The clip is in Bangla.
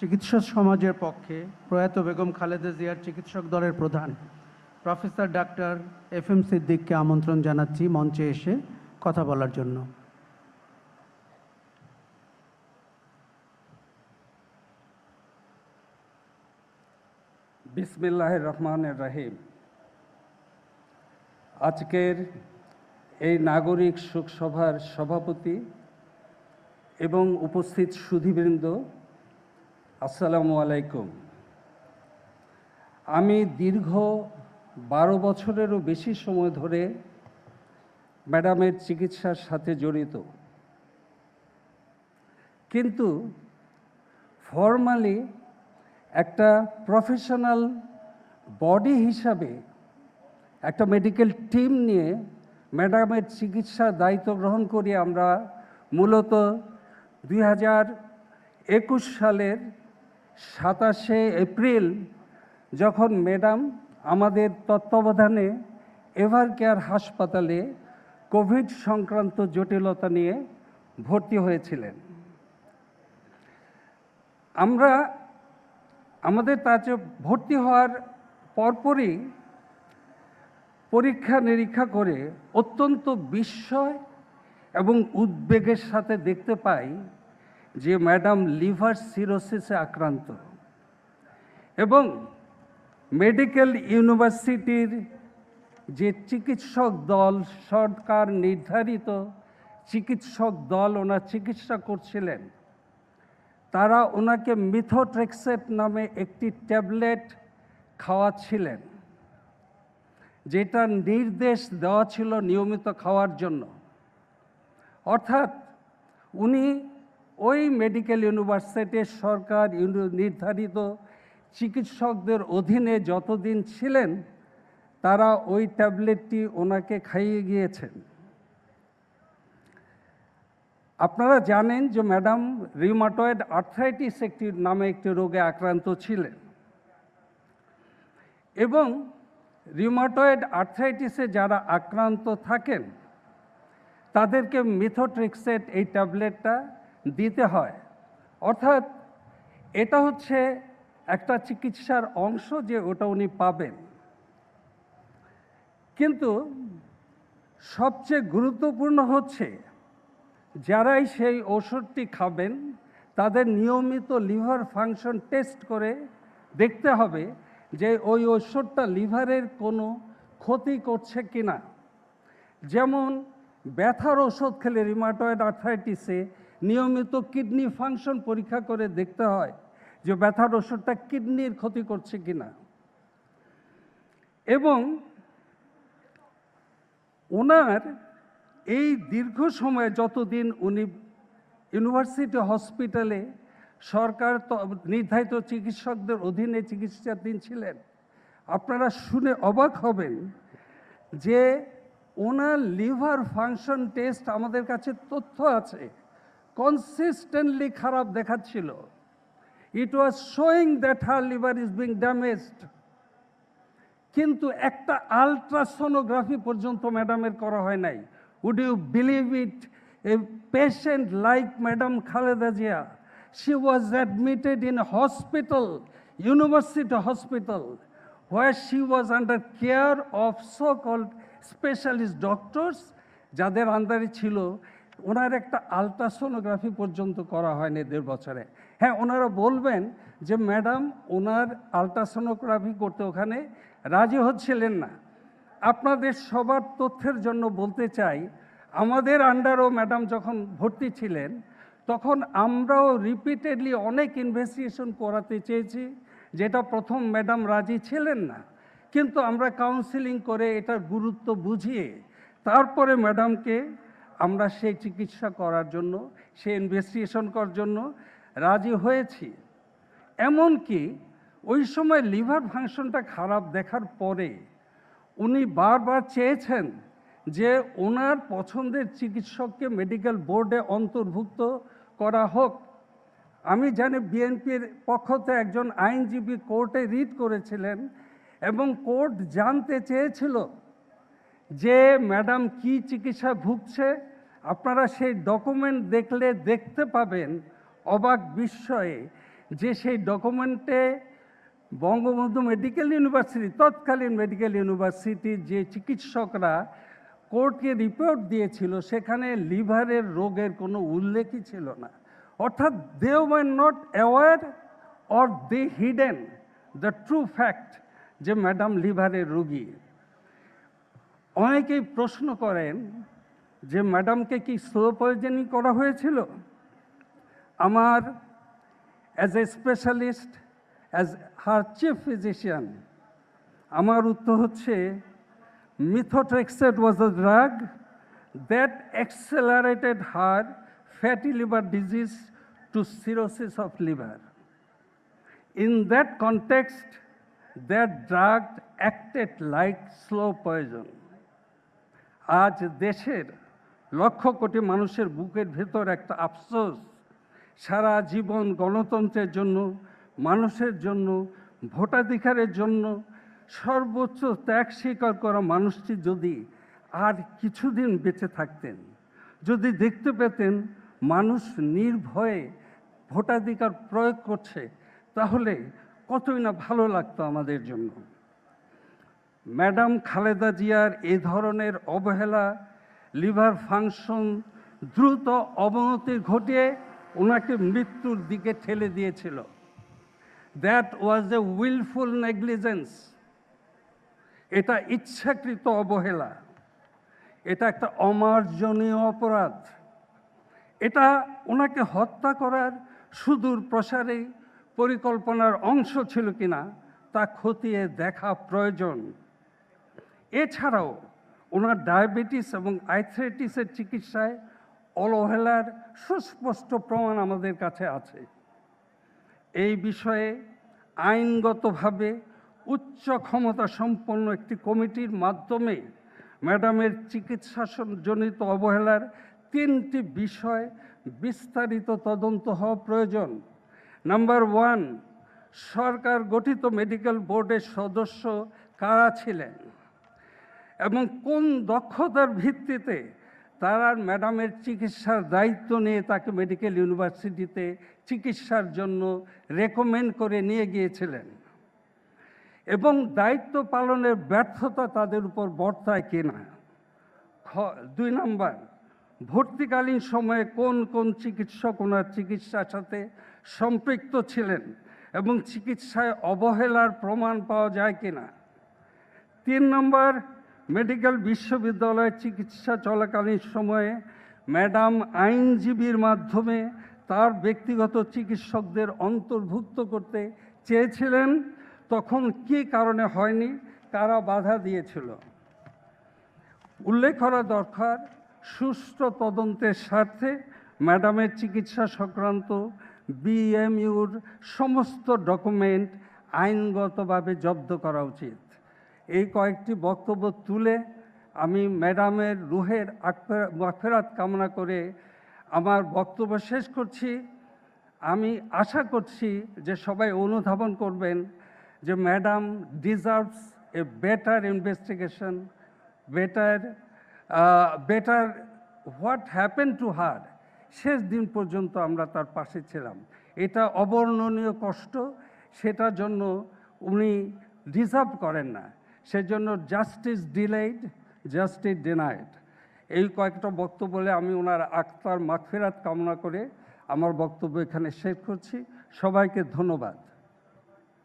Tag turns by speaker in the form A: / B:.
A: চিকিৎসক সমাজের পক্ষে প্রয়াত বেগম খালেদা জিয়ার চিকিৎসক দলের প্রধান প্রফেসর ডাক্তার এফ এম সিদ্দিককে আমন্ত্রণ জানাচ্ছি মঞ্চে এসে কথা বলার জন্য।
B: বিসমিল্লাহ রহমানের রাহিম। আজকের এই নাগরিক শোকসভার সভাপতি এবং উপস্থিত সুধীবৃন্দ আসসালামু আলাইকুম। আমি দীর্ঘ বারো বছরেরও বেশি সময় ধরে ম্যাডামের চিকিৎসার সাথে জড়িত। কিন্তু ফর্মালি একটা প্রফেশনাল বডি হিসাবে একটা মেডিকেল টিম নিয়ে ম্যাডামের চিকিৎসার দায়িত্ব গ্রহণ করি আমরা মূলত দুই হাজার একুশ সালের সাতাশে এপ্রিল যখন ম্যাডাম আমাদের তত্ত্বাবধানে এভার কেয়ার হাসপাতালে কোভিড সংক্রান্ত জটিলতা নিয়ে ভর্তি হয়েছিলেন। আমরা, আমাদের তাতে ভর্তি হওয়ার পরপরই পরীক্ষা নিরীক্ষা করে অত্যন্ত বিস্ময় এবং উদ্বেগের সাথে দেখতে পাই যে ম্যাডাম লিভার সিরোসিসে আক্রান্ত এবং মেডিকেল ইউনিভার্সিটির যে চিকিৎসক দল, সরকার নির্ধারিত চিকিৎসক দল ওনার চিকিৎসা করছিলেন, তারা ওনাকে মিথোট্রেক্সেট নামে একটি ট্যাবলেট খাওয়াচ্ছিলেন, যেটা নির্দেশ দেওয়া ছিল নিয়মিত খাওয়ার জন্য। অর্থাৎ উনি ওই মেডিকেল ইউনিভার্সিটির সরকার নির্ধারিত চিকিৎসকদের অধীনে যতদিন ছিলেন, তারা ওই ট্যাবলেটটি ওনাকে খাইয়ে গিয়েছেন। আপনারা জানেন যে ম্যাডাম রিউমাটয়েড আর্থ্রাইটিস একটি, নামে একটি রোগে আক্রান্ত ছিলেন। এবং রিউমাটয়েড আর্থ্রাইটিসে যারা আক্রান্ত থাকেন, তাদেরকে মিথোট্রিক্সেট এই ট্যাবলেটটা দিতে হয়। অর্থাৎ এটা হচ্ছে একটা চিকিৎসার অংশ যে ওটা উনি পাবেন। কিন্তু সবচেয়ে গুরুত্বপূর্ণ হচ্ছে যারাই সেই ওষুধটি খাবেন, তাদের নিয়মিত লিভার ফাংশন টেস্ট করে দেখতে হবে যে ওই ওষুধটা লিভারের কোনো ক্ষতি করছে কি না যেমন ব্যথার ওষুধ খেলে রিমাটয়েড আর্থাইটিসে নিয়মিত কিডনি ফাংশন পরীক্ষা করে দেখতে হয় যে ব্যথার ওষুধটা কিডনির ক্ষতি করছে কি না এবং ওনার এই দীর্ঘ সময়ে যতদিন উনি ইউনিভার্সিটি হসপিটালে সরকার নির্ধারিত চিকিৎসকদের অধীনে চিকিৎসাধীন ছিলেন, আপনারা শুনে অবাক হবেন যে ওনার লিভার ফাংশন টেস্ট আমাদের কাছে তথ্য আছে। কনসিস্টেন্টলি খারাপ দেখাচ্ছিল। It was showing that her liver is being damaged কিন্তু একটা আলট্রাসোনোগ্রাফি পর্যন্ত ম্যাডামের করা হয় নাই। Would you believe it a patient like madam Khaleda Zia she was admitted in hospital university hospital where she was under care of so called specialist doctors যাদের আন্ডারে ছিল ওনার একটা আলট্রাসোনোগ্রাফি পর্যন্ত করা হয়নি দেড় বছরে। হ্যাঁ ওনারা বলবেন যে, ম্যাডাম, ওনার আলট্রাসোনোগ্রাফি করতে ওখানে রাজি হচ্ছিলেন না। আপনাদের সবার তথ্যের জন্য বলতে চাই, আমাদের আন্ডারও ম্যাডাম যখন ভর্তি ছিলেন, তখন আমরাও রিপিটেডলি অনেক ইনভেস্টিগেশন করাতে চেয়েছি যেটা প্রথম ম্যাডাম রাজি ছিলেন না। কিন্তু আমরা কাউন্সিলিং করে এটার গুরুত্ব বুঝিয়ে তারপরে ম্যাডামকে আমরা সেই চিকিৎসা করার জন্য, সেই ইনভেস্টিগেশন করার জন্য রাজি হয়েছি। এমনকি ওই সময় লিভার ফাংশনটা খারাপ দেখার পরে উনি বারবার চেয়েছেন যে ওনার পছন্দের চিকিৎসককে মেডিকেল বোর্ডে অন্তর্ভুক্ত করা হোক। আমি জানি বিএনপির পক্ষতে একজন আইনজীবী কোর্টে রিট করেছিলেন এবং কোর্ট জানতে চেয়েছিল যে ম্যাডাম কি চিকিৎসা ভুগছে, আপনারা সেই ডকুমেন্ট দেখলে দেখতে পাবেন অবাক বিস্ময়ে যে সেই ডকুমেন্টে বঙ্গবন্ধু মেডিকেল ইউনিভার্সিটি, তৎকালীন মেডিকেল ইউনিভার্সিটির যে চিকিৎসকরা কোর্টকে রিপোর্ট দিয়েছিল, সেখানে লিভারের রোগের কোনো উল্লেখই ছিল না। অর্থাৎ they were not aware or they hidden the true fact যে ম্যাডাম লিভারের রোগী। অনেকেই প্রশ্ন করেন যে ম্যাডামকে কি স্লো পয়জনিং করা হয়েছিল আমার as a specialist as her chief physician আমার উত্তর হচ্ছে methotrexate was a drug that accelerated her fatty liver disease to cirrhosis of liver In that context, that drug acted like slow poison. আজ দেশের লক্ষ কোটি মানুষের বুকের ভেতর একটা আফসোস। সারা জীবন গণতন্ত্রের জন্য, মানুষের জন্য, ভোটাধিকারের জন্য, সর্বোচ্চ ত্যাগ স্বীকার করা মানুষটি যদি আর কিছুদিন বেঁচে থাকতেন, যদি দেখতে পেতেন মানুষ নির্ভয়ে ভোটাধিকার প্রয়োগ করছে, তাহলে কতই না ভালো লাগতো আমাদের জন্য। ম্যাডাম খালেদা জিয়ার এ ধরনের অবহেলা, লিভার ফাংশন দ্রুত অবনতি ঘটিয়ে ওনাকে মৃত্যুর দিকে ঠেলে দিয়েছিল। That was a wilful negligence এটা ইচ্ছাকৃত অবহেলা। এটা একটা অমার্জনীয় অপরাধ। এটা ওনাকে হত্যা করার সুদূর প্রসারে পরিকল্পনার অংশ ছিল কিনা তা খতিয়ে দেখা প্রয়োজন। এছাড়াও ওনার ডায়াবেটিস এবং আইথ্রাইটিসের চিকিৎসায় অলহেলার সুস্পষ্ট প্রমাণ আমাদের কাছে আছে। এই বিষয়ে আইনগতভাবে উচ্চ ক্ষমতা সম্পন্ন একটি কমিটির মাধ্যমে ম্যাডামের চিকিৎসাজনিত অবহেলার তিনটি বিষয় বিস্তারিত তদন্ত হওয়া প্রয়োজন। নাম্বার ওয়ান, সরকার গঠিত মেডিকেল বোর্ডের সদস্য কারা ছিলেন? এবং কোন দক্ষতার ভিত্তিতে তারা ম্যাডামের চিকিৎসার দায়িত্ব নিয়ে তাকে মেডিকেল ইউনিভার্সিটিতে চিকিৎসার জন্য রেকমেন্ড করে নিয়ে গিয়েছিলেন। এবং দায়িত্ব পালনের ব্যর্থতা তাদের উপর বর্তায় কিনা? দুই নম্বর, ভর্তিকালীন সময়ে কোন কোন চিকিৎসক ওনার চিকিৎসার সাথে সম্পৃক্ত ছিলেন এবং চিকিৎসায় অবহেলার প্রমাণ পাওয়া যায় কিনা? তিন নম্বর মেডিকেল বিশ্ববিদ্যালয়ে চিকিৎসা চলাকালীন সময়ে ম্যাডাম আইনজীবীর মাধ্যমে তার ব্যক্তিগত চিকিৎসকদের অন্তর্ভুক্ত করতে চেয়েছিলেন। তখন কী কারণে হয়নি? কারা বাধা দিয়েছিল। উল্লেখ করা দরকার, সুষ্ঠু তদন্তের স্বার্থে ম্যাডামের চিকিৎসা সংক্রান্ত বিএমইউর সমস্ত ডকুমেন্ট আইনগতভাবে জব্দ করা উচিত। এই কয়েকটি বক্তব্য তুলে আমি ম্যাডামের রুহের মাফেরাত কামনা করে আমার বক্তব্য শেষ করছি। আমি আশা করছি যে সবাই অনুধাবন করবেন যে madam deserves a better investigation, better better what happen to her, শেষ দিন পর্যন্ত আমরা তার পাশে ছিলাম। এটা অবর্ণনীয় কষ্ট, সেটার জন্য উনি ডিজার্ভ করেন না। সেজন্য জাস্টিস ডিলেইড জাস্টিস ডিনাইড এই কয়েকটা বক্তব্য বলে আমি ওনার আক্তার মাগফিরাত কামনা করে আমার বক্তব্য এখানে শেষ করছি। সবাইকে ধন্যবাদ।